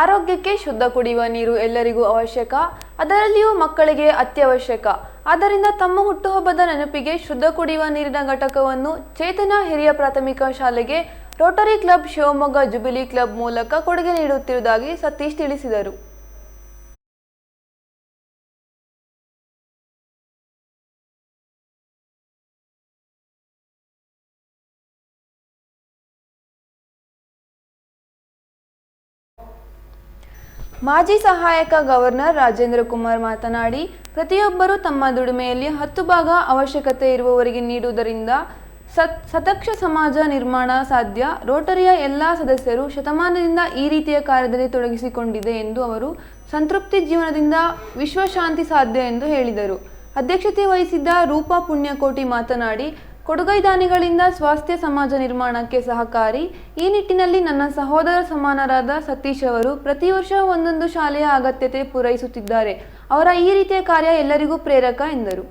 ಆರೋಗ್ಯಕ್ಕೆ ಶುದ್ಧ ಕುಡಿಯುವ ನೀರು ಎಲ್ಲರಿಗೂ ಅವಶ್ಯಕ, ಅದರಲ್ಲಿಯೂ ಮಕ್ಕಳಿಗೆ ಅತ್ಯವಶ್ಯಕ. ಆದ್ದರಿಂದ ತಮ್ಮ ಹುಟ್ಟುಹಬ್ಬದ ನೆನಪಿಗೆ ಶುದ್ಧ ಕುಡಿಯುವ ನೀರಿನ ಘಟಕವನ್ನು ಚೇತನ ಹಿರಿಯ ಪ್ರಾಥಮಿಕ ಶಾಲೆಗೆ rotary club Shivamogga jubilee club ಮೂಲಕ ಕೊಡುಗೆ ನೀಡುತ್ತಿರುವುದಾಗಿ ಸತೀಶ್ ತಿಳಿಸಿದರು. ಮಾಜಿ ಸಹಾಯಕ ಗವರ್ನರ್ ರಾಜೇಂದ್ರ ಕುಮಾರ್ ಮಾತನಾಡಿ, ಪ್ರತಿಯೊಬ್ಬರೂ ತಮ್ಮ ದುಡಿಮೆಯಲ್ಲಿ ಹತ್ತು ಭಾಗ ಅವಶ್ಯಕತೆ ಇರುವವರಿಗೆ ನೀಡುವುದರಿಂದ ಸತ್, ಸತಕ್ಷ ಸಮಾಜ ನಿರ್ಮಾಣ ಸಾಧ್ಯ. ರೋಟರಿಯ ಎಲ್ಲ ಸದಸ್ಯರು ಶತಮಾನದಿಂದ ಈ ರೀತಿಯ ಕಾರ್ಯದಲ್ಲಿ ತೊಡಗಿಸಿಕೊಂಡಿದೆ ಎಂದು ಅವರು ಸಂತೃಪ್ತಿ ಜೀವನದಿಂದ ವಿಶ್ವಶಾಂತಿ ಸಾಧ್ಯ ಎಂದು ಹೇಳಿದರು. ಅಧ್ಯಕ್ಷತೆ ವಹಿಸಿದ್ದ ರೂಪಾ ಪುಣ್ಯಕೋಟಿ ಮಾತನಾಡಿ ಕೊಡುಗೈದಾನಿಗಳಿಂದ ಸ್ವಾಸ್ಥ್ಯ ಸಮಾಜ ನಿರ್ಮಾಣಕ್ಕೆ ಸಹಕಾರಿ, ಈ ನಿಟ್ಟಿನಲ್ಲಿ ನನ್ನ ಸಹೋದರ ಸಮಾನರಾದ ಸತೀಶ್ ಅವರು ಪ್ರತಿ ವರ್ಷ ಒಂದೊಂದು ಶಾಲೆಯ ಅಗತ್ಯತೆ ಪೂರೈಸುತ್ತಿದ್ದಾರೆ. ಅವರ ಈ ರೀತಿಯ ಕಾರ್ಯ ಎಲ್ಲರಿಗೂ ಪ್ರೇರಕ ಎಂದರು.